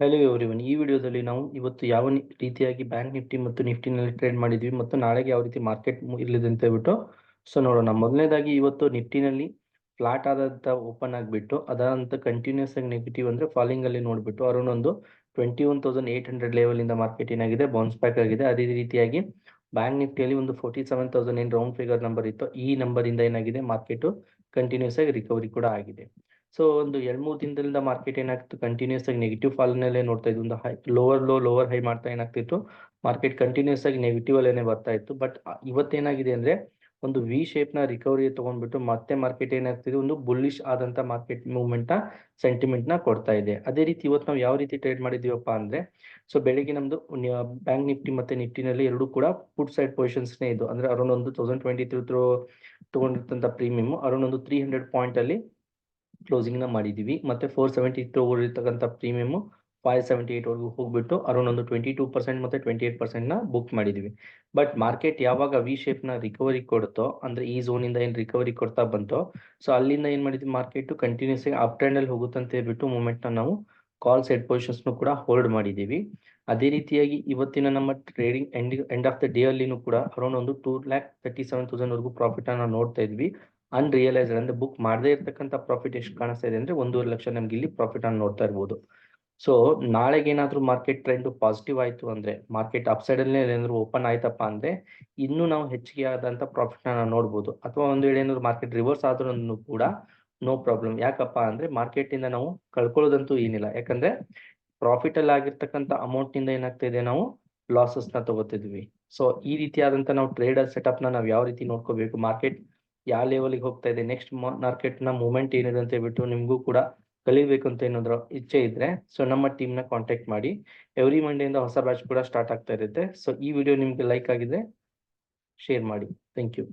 Hello everyone ಈ ವಿಡಿಯೋದಲ್ಲಿ ನಾವು ಇವತ್ತು ಯಾವ ರೀತಿಯಾಗಿ ಬ್ಯಾಂಕ್ ನಿಫ್ಟಿ ಮತ್ತು ನಿಫ್ಟಿನಲ್ಲಿ ಟ್ರೇಡ್ ಮಾಡಿದ್ವಿ ಮತ್ತು ನಾಳೆಗೆ ಯಾವ ರೀತಿ ಮಾರ್ಕೆಟ್ ಇರಲಿದೆ ಅಂತ ಹೇಳ್ಬಿಟ್ಟು, ಸೊ ನೋಡೋಣ. ಮೊದಲನೇದಾಗಿ ಇವತ್ತು ನಿಫ್ಟಿನಲ್ಲಿ ಫ್ಲಾಟ್ ಆದಂತ ಓಪನ್ ಆಗಿಬಿಟ್ಟು ಅದಾದಂತ ಕಂಟಿನ್ಯೂಸ್ ಆಗಿ ನೆಗೆಟಿವ್ ಅಂದ್ರೆ ಫಾಲಿಂಗ್ ಅಲ್ಲಿ ನೋಡ್ಬಿಟ್ಟು ಅರೌಂಡ್ ಒಂದು twenty one thousand eight hundred level ಇಂದ ಮಾರ್ಕೆಟ್ ಏನಾಗಿದೆ ಬೌನ್ಸ್ ಬ್ಯಾಕ್ ಆಗಿದೆ. ಅದೇ ರೀತಿಯಾಗಿ ಬ್ಯಾಂಕ್ ನಿಫ್ಟಿಯಲ್ಲಿ ಒಂದು ಫೋರ್ಟಿ ಸೆವೆನ್ ತೌಸಂಡ್ ಏನ್ ರೌಂಡ್ ಫಿಗರ್ ನಂಬರ್ ಇತ್ತು, ಈ ನಂಬರ್ ಇಂದ ಏನಾಗಿದೆ ಮಾರ್ಕೆಟ್ ಕಂಟಿನ್ಯೂಸ್ ಆಗಿ ರಿಕವರಿ ಕೂಡ ಆಗಿದೆ. ಸೊ ಒಂದು ಎರಡ್ ಮೂರು ದಿನದಿಂದ ಮಾರ್ಕೆಟ್ ಏನಾಗ್ತಿತ್ತು? ಕಂಟಿನ್ಯೂಸ್ ಆಗಿ ನೆಗೆಟಿವ್ ಫಾಲ್ ನಲ್ಲೇ ನೋಡ್ತಾ ಇದ್ದು ಒಂದು high lower low lower high ಮಾಡ್ತಾ ಏನಾಗ್ತಿತ್ತು? ಮಾರ್ಕೆಟ್ ಕಂಟಿನ್ಯೂಸ್ ಆಗಿ ನೆಗೆಟಿವ್ ಅಲ್ಲೇನೆ ಬರ್ತಾ ಇತ್ತು. ಬಟ್ ಇವತ್ತೇನಾಗಿದೆ ಅಂದ್ರೆ, ಒಂದು ವಿ ಶೇಪ್ನ ರಿಕವರಿ ತಗೊಂಡ್ಬಿಟ್ಟು ಮತ್ತೆ ಮಾರ್ಕೆಟ್ ಏನಾಗ್ತಿದೆ? ಒಂದು ಬುಲ್ಲಿಶ್ ಆದಂತ ಮಾರ್ಕೆಟ್ ಮೂವ್ಮೆಂಟ್ನ ಸೆಂಟಿಮೆಂಟ್ನ ಕೊಡ್ತಾ ಇದೆ. ಅದೇ ರೀತಿ ಇವತ್ತು ನಾವು ಯಾವ ರೀತಿ ಟ್ರೇಡ್ ಮಾಡಿದೀವಪ್ಪ ಅಂದ್ರೆ ಸೊ ಬೆಳಿಗ್ಗೆ ನಮ್ದು ಬ್ಯಾಂಕ್ ನಿಫ್ಟಿ ಮತ್ತೆ ನಿಫ್ಟಿನಲ್ಲಿ ಎರಡು ಕೂಡ ಫುಡ್ ಸೈಡ್ ಪೊಸಿಷನ್ಸ್ ನೇ ಇದು ಅಂದ್ರೆ ಅರೌಂಡ್ ಒಂದು ತೌಸಂಡ್ ಟ್ವೆಂಟಿ ತ್ರೀ ತಗೊಂಡಿರ್ತಂತ ಪ್ರೀಮಿಯಂ ಅರೌಂಡ್ ಒಂದು ತ್ರೀ ಹಂಡ್ರೆಡ್ ಪಾಯಿಂಟ್ ಅಲ್ಲಿ ಕ್ಲೋಸಿಂಗ್ನ ಮಾಡಿದೀವಿ. ಮತ್ತೆ ಫೋರ್ ಸೆವೆಂಟಿ ಇರ್ತಕ್ಕಂಥ ಪ್ರೀಮಿಯಂ ಫೈವ್ ಸೆವೆಂಟಿ ಏಟ್ ವರೆಗೂ ಹೋಗ್ಬಿಟ್ಟು ಅರೌಂಡ್ ಒಂದು ಟ್ವೆಂಟಿ ಟೂ ಪರ್ಸೆಂಟ್ ಮತ್ತೆ ಟ್ವೆಂಟಿ ಏಟ್ ಪರ್ಸೆಂಟ್ನ ಬುಕ್ ಮಾಡಿದೀವಿ. ಬಟ್ ಮಾರ್ಕೆಟ್ ಯಾವಾಗ ವಿ ಶೇಪ್ನ ರಿಕವರಿ ಕೊಡುತ್ತೋ, ಅಂದ್ರೆ ಈ ಝೋನ್ ಇಂದ ಏನ್ ರಿಕವರಿ ಕೊಡ್ತಾ ಬಂತೋ ಸೊ ಅಲ್ಲಿಂದ ಏನ್ ಮಾಡಿದ್ವಿ ಮಾರ್ಕೆಟ್ ಕಂಟಿನ್ಯೂಸ್ ಆಗಿ ಅಪ್ ಟ್ರೆಂಡ್ ಅಲ್ಲಿ ಹೋಗುತ್ತಂತ ಹೇಳ್ಬಿಟ್ಟು ಮೂಮೆಂಟ್ನ ನಾವು ಕಾಲ್ ಸೆಟ್ ಪೊಸಿಷನ್ಸ್ ಕೂಡ ಹೋಲ್ಡ್ ಮಾಡಿದೀವಿ. ಅದೇ ರೀತಿಯಾಗಿ ಇವತ್ತಿನ ನಮ್ಮ trading end end of the day ಅಲ್ಲಿನೂ ಕೂಡ ಅರೌಂಡ್ ಒಂದು two lakh thirty seven thousand ವರೆಗೂ ಪ್ರಾಫಿಟ್ ಅನ್ನ ನೋಡ್ತಾ ಇದ್ವಿ. ಅನ್ರಿಯಲೈಸ್ಡ್ ಅಂದ್ರೆ ಬುಕ್ ಮಾಡದೇ ಇರತಕ್ಕಂತ ಪ್ರಾಫಿಟ್ ಎಷ್ಟು ಕಾಣಿಸ್ತಾ ಇದೆ ಅಂದ್ರೆ ಒಂದೂವರೆ ಲಕ್ಷ ನಮ್ಗೆ ಇಲ್ಲಿ ಪ್ರಾಫಿಟ್ ಅನ್ನು ನೋಡ್ತಾ ಇರ್ಬೋದು. ಸೊ ನಾಳೆಗೆ ಏನಾದ್ರೂ ಮಾರ್ಕೆಟ್ ಟ್ರೆಂಡ್ ಪಾಸಿಟಿವ್ ಆಯ್ತು ಅಂದ್ರೆ ಮಾರ್ಕೆಟ್ ಅಪ್ಸೈಡ್ ಅಲ್ಲಿ ಏನಾದ್ರು ಓಪನ್ ಆಯ್ತಪ್ಪ ಅಂದ್ರೆ, ಇನ್ನೂ ನಾವು ಹೆಚ್ಚಿಗೆ ಆದಂತ ಪ್ರಾಫಿಟ್ನ ನೋಡ್ಬೋದು. ಅಥವಾ ಒಂದು ವೇಳೆ ಏನಾದ್ರು ಮಾರ್ಕೆಟ್ ರಿವರ್ಸ್ ಆದ್ರೂ ಕೂಡ ನೋ ಪ್ರಾಬ್ಲಮ್ ಯಾಕಪ್ಪ ಅಂದ್ರೆ ಮಾರ್ಕೆಟ್ ಇಂದ ನಾವು ಕಳ್ಕೊಳ್ಳೋದಂತೂ ಏನಿಲ್ಲ. ಯಾಕಂದ್ರೆ ಪ್ರಾಫಿಟ್ ಅಲ್ಲಿ ಆಗಿರ್ತಕ್ಕಂಥ ಅಮೌಂಟ್ನಿಂದ ಏನಾಗ್ತಾ ಇದೆ ನಾವು ಲಾಸಸ್ನ ತಗೋತಿದ್ವಿ. ಸೊ ಈ ರೀತಿಯಾದಂತ ನಾವು ಟ್ರೇಡರ್ ಸೆಟಪ್ನ ನಾವು ಯಾವ ರೀತಿ ನೋಡ್ಕೋಬೇಕು? ಮಾರ್ಕೆಟ್ ಯಾವ ಲೆವೆಲ್ಗೆ ಹೋಗ್ತಾ ಇದೆ ನೆಕ್ಸ್ಟ್ ಮಾರ್ಕೆಟ್ನ ಮೂವ್ಮೆಂಟ್ ಏನಿದೆ ಅಂತ ಹೇಳ್ಬಿಟ್ಟು ನಿಮಗೂ ಕೂಡ ಕಲಿಬೇಕು ಅಂತ ಏನಾದ್ರು ಇಚ್ಛೆ ಇದ್ರೆ ಸೊ ನಮ್ಮ ಟೀಮ್ನ ಕಾಂಟ್ಯಾಕ್ಟ್ ಮಾಡಿ. ಎವ್ರಿ ಇಂದ ಹೊಸ ಬ್ಯಾಚ್ ಕೂಡ ಸ್ಟಾರ್ಟ್ ಆಗ್ತಾ ಇರುತ್ತೆ. ಸೊ ಈ ವಿಡಿಯೋ ನಿಮ್ಗೆ ಲೈಕ್ ಆಗಿದೆ ಶೇರ್ ಮಾಡಿ. Thank you